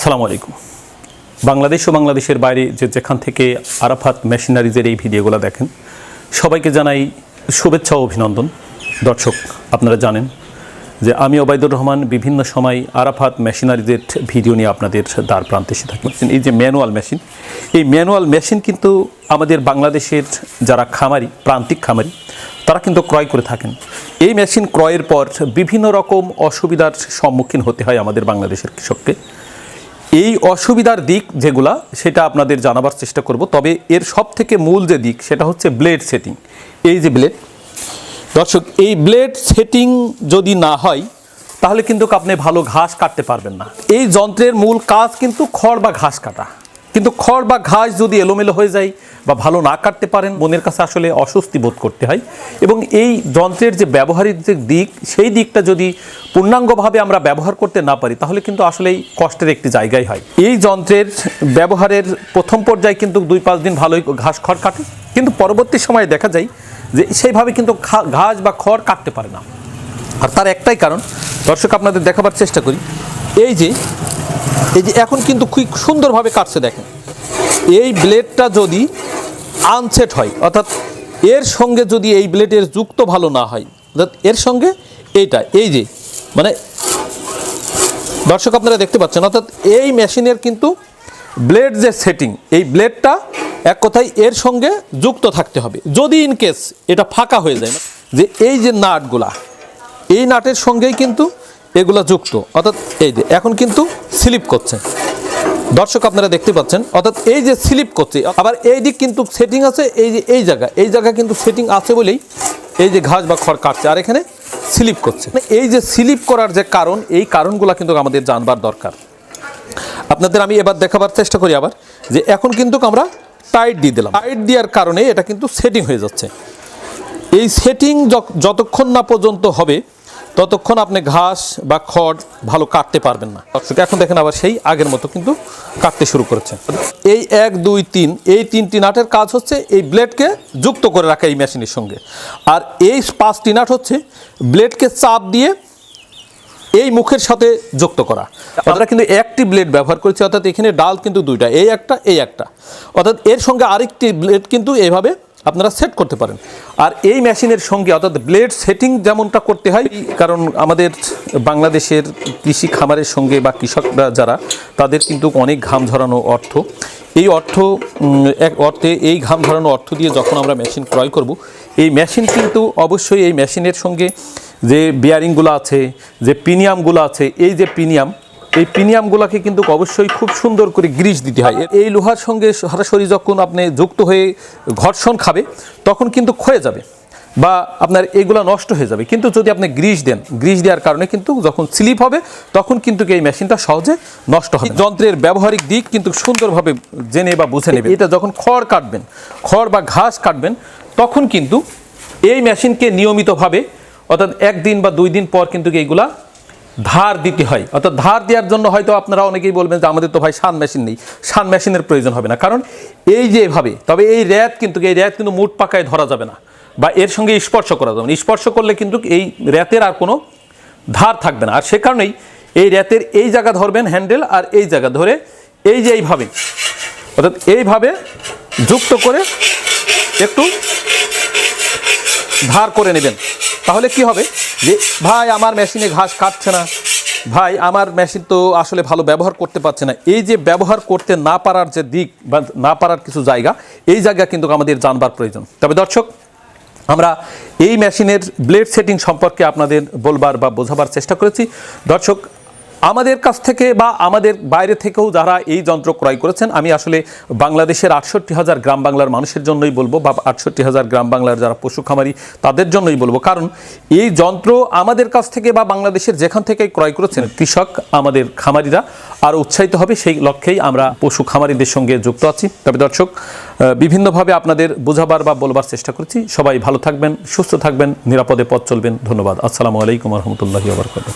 আসসালামু আলাইকুম। বাংলাদেশ ও বাংলাদেশের বাইরে যে যেখান থেকে আরাফাত মেশিনারিজের এই ভিডিওগুলো দেখেন, সবাইকে জানাই শুভেচ্ছা ও অভিনন্দন। দর্শক, আপনারা জানেন যে আমি ওবায়দুর রহমান বিভিন্ন সময় আরাফাত মেশিনারিজের ভিডিও নিয়ে আপনাদের দ্বার প্রান্তে এসে থাকি। এই যে ম্যানুয়াল মেশিন, এই ম্যানুয়াল মেশিন কিন্তু আমাদের বাংলাদেশের যারা খামারি, প্রান্তিক খামারি, তারা কিন্তু ক্রয় করে থাকেন। এই মেশিন ক্রয়ের পর বিভিন্ন রকম অসুবিধার সম্মুখীন হতে হয় আমাদের বাংলাদেশের কৃষককে। এই অসুবিধার দিক যেগুলা, সেটা আপনাদের জানাবার চেষ্টা করব। তবে এর সব থেকে মূল যে দিক, সেটা হচ্ছে ব্লেড সেটিং এই যে ব্লেড দর্শক, এই ব্লেড সেটিং যদি না হয়, তাহলে কিন্তু আপনি ভালো ঘাস কাটতে পারবেন না। এই যন্ত্রের মূল কাজ কিন্তু খড় বা ঘাস কাটা। কিন্তু খড় বা ঘাস যদি এলোমেলো হয়ে যায় বা ভালো না কাটতে পারেন মনের কাছে আসলে অস্বস্তি বোধ করতে হয়। এবং এই যন্ত্রের যে ব্যবহারিক যে দিক, সেই দিকটা যদি পূর্ণাঙ্গভাবে আমরা ব্যবহার করতে না পারি, তাহলে কিন্তু আসলেই কষ্টের একটি জায়গায় হয়। এই যন্ত্রের ব্যবহারের প্রথম পর্যায়ে কিন্তু দুই পাঁচ দিন ভালোই ঘাস, খড় কাটে। কিন্তু পরবর্তী সময়ে দেখা যায় যে সেইভাবে কিন্তু ঘাস বা খড় কাটতে পারে না। আর তার একটাই কারণ, দর্শক আপনাদের দেখাবার চেষ্টা করি, এই যে এই যে এখন কিন্তু খুব সুন্দরভাবে কাটছে দেখেন। এই ব্লেডটা যদি আনসেট হয়, অর্থাৎ এর সঙ্গে যদি এই ব্লেডের যুক্ত ভালো না হয়, অর্থাৎ এর সঙ্গে এইটা, এই যে মানে দর্শক আপনারা দেখতে পাচ্ছেন, অর্থাৎ এই মেশিনের কিন্তু ব্লেড যে সেটিং এই ব্লেডটা এক কথায় এর সঙ্গে যুক্ত থাকতে হবে। যদি ইন কেস এটা ফাঁকা হয়ে যায়, যে এই যে নাটগুলা, এই নাটের সঙ্গেই কিন্তু এগুলা যুক্ত। অর্থাৎ এই যে, এখন কিন্তু স্লিপ করছে। দর্শক আপনারা দেখতে পাচ্ছেন, অর্থাৎ এই যে স্লিপ করছে, আবার এই দিক কিন্তু সেটিং আছে, এই যে, এই জায়গা এই জায়গা কিন্তু সেটিং আছে বলেই এই যে ঘাস বা খড় কাটছে, আর এখানে স্লিপ করছে। মানে এই যে স্লিপ করার যে কারণ, এই কারণগুলো কিন্তু আমাদের জানবার দরকার। আপনাদের আমি এবার দেখাবার চেষ্টা করি আবার, যে এখন কিন্তু আমরা টাইট দিয়ে দিলাম। টাইট দেওয়ার কারণে এটা কিন্তু সেটিং হয়ে যাচ্ছে। এই সেটিং যতক্ষণ না পর্যন্ত হবে ততক্ষণ আপনি ঘাস বা খড় ভালো কাটতে পারবেন না। দর্শক এখন দেখেন আবার সেই আগের মতো কিন্তু কাটতে শুরু করেছে। এই এক, দুই, তিন, এই তিনটি নাটের কাজ হচ্ছে এই ব্লেডকে যুক্ত করে রাখা এই মেশিনের সঙ্গে। আর এই পাঁচটি নাট হচ্ছে ব্লেডকে চাপ দিয়ে এই মুখের সাথে যুক্ত করা। আমরা কিন্তু একটি ব্লেড ব্যবহার করেছি, অর্থাৎ এখানে ডাল কিন্তু দুইটা, এই একটা এই একটা। অর্থাৎ এর সঙ্গে আরেকটি ব্লেড কিন্তু এইভাবে আপনারা সেট করতে পারেন। আর এই মেশিনের সঙ্গে অর্থাৎ ব্লেড সেটিং যেমনটা করতে হয়, কারণ আমাদের বাংলাদেশের কৃষি খামারের সঙ্গে বা কৃষকরা যারা, তাদের কিন্তু অনেক ঘাম ঝরানো অর্থ। এই অর্থ এক অর্থে এই ঘাম ঝরানো অর্থ দিয়ে যখন আমরা মেশিন ক্রয় করব, এই মেশিন কিন্তু অবশ্যই এই মেশিনের সঙ্গে যে বিয়ারিংগুলো আছে, যে প্রিমিয়ামগুলো আছে, এই যে প্রিমিয়াম এই প্রিমিয়ামগুলোকে কিন্তু অবশ্যই খুব সুন্দর করে গ্রিস দিতে হয়। এই লোহার সঙ্গে সরাসরি যখন আপনি যুক্ত হয়ে ঘর্ষণ খাবে, তখন কিন্তু ক্ষয়ে যাবে বা আপনার এগুলো নষ্ট হয়ে যাবে। কিন্তু যদি আপনি গ্রিস দেন গ্রিস দেওয়ার কারণে কিন্তু যখন স্লিপ হবে, তখন কিন্তু এই মেশিনটা সহজে নষ্ট হবে যন্ত্রের ব্যবহারিক দিক কিন্তু সুন্দরভাবে জেনে বা বুঝে নেবে। এটা যখন খড় কাটবেন, খড় বা ঘাস কাটবেন, তখন কিন্তু এই মেশিনকে নিয়মিতভাবে, অর্থাৎ একদিন বা দুই দিন পর কিন্তু এইগুলা ধার দিতে হয়। অর্থাৎ ধার দেওয়ার জন্য হয়তো আপনারা অনেকেই বলবেন যে আমাদের তো ভাই সান মেশিন নেই। সান মেশিনের প্রয়োজন হবে না। কারণ এই যে এভাবে, তবে এই র্যাত কিন্তু, এই র্যাত কিন্তু মুঠ পাকায় ধরা যাবে না বা এর সঙ্গে স্পর্শ করা যাবে না। স্পর্শ করলে কিন্তু এই র্যাতের আর কোনো ধার থাকবে না। আর সে কারণেই এই র্যাতের এই জায়গা ধরবেন হ্যান্ডেল আর এই জায়গা ধরে এই যে এইভাবে, অর্থাৎ এইভাবে যুক্ত করে একটু ধার করে নেবেন। তাহলে কি হবে যে, ভাই, আমার মেশিনে ঘাস কাটছে না। ভাই, আমার মেশিন তো আসলে ভালো ব্যবহার করতে পারছে না। এই যে ব্যবহার করতে না পারার যে দিক বা না পারার কিছু জায়গা, এই জায়গা কিন্তু আমাদের জানবার প্রয়োজন। তবে দর্শক, আমরা এই মেশিনের ব্লেড সেটিং সম্পর্কে আপনাদের বলবার বা বোঝাবার চেষ্টা করেছি। দর্শক আমাদের কাছ থেকে বা আমাদের বাইরে থেকেও যারা এই যন্ত্র ক্রয় করেছেন, আমি আসলে বাংলাদেশের আটষট্টি হাজার গ্রাম বাংলার মানুষের জন্যই বলব বা আটষট্টি হাজার গ্রাম বাংলার যারা পশু খামারি, তাদের জন্যই বলব। কারণ এই যন্ত্র আমাদের কাছ থেকে বা বাংলাদেশের যেখান থেকে ক্রয় করেছেন, কৃষক, আমাদের খামারিরা, আর উৎসাহিত হবে। সেই লক্ষ্যেই আমরা পশু খামারিদের সঙ্গে যুক্ত আছি। তবে দর্শক বিভিন্নভাবে আপনাদের বোঝাবার বা বলবার চেষ্টা করছি। সবাই ভালো থাকবেন, সুস্থ থাকবেন, নিরাপদে পথ চলবেন। ধন্যবাদ। আসসালামু আলাইকুম রহমতুল্লাহি আবরকাত